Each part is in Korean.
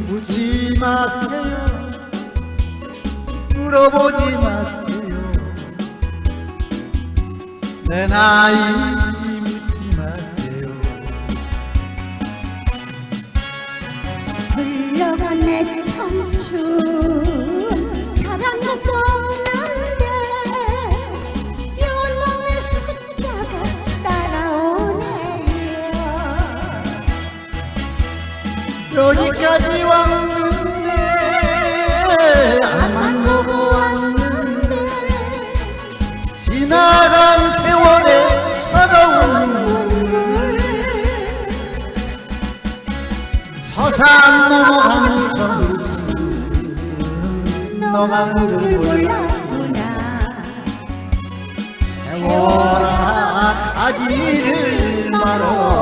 묻지 마세요. 물어보지 마세요. 내 나이 묻지 마세요. 흘러간 내 청춘 여기까지 왔는데 앞만 보고 왔는데. 지나간 세월의 서러운 눈물 서산 넘어가는 청춘 너만 줄 몰랐구나. 세월아 가지를 말아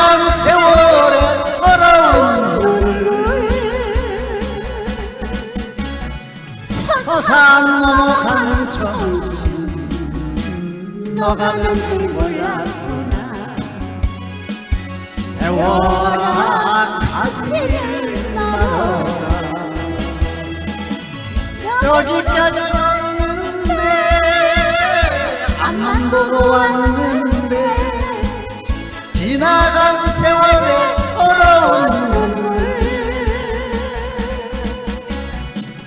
지나간 세월의 서러운 서산 넘어가는 청춘 너가는 줄 몰랐구나? 세월아 가지를 말아라 여기까지 왔는데 앞만 보고 왔는데 지나간 세월의 서러운 눈물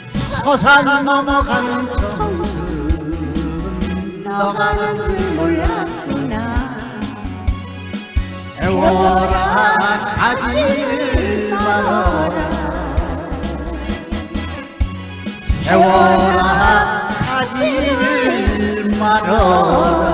서산 넘어가는 청춘 너가는 줄 몰랐구나. 세월아 가지를 말아라. 세월아 가지를 말아라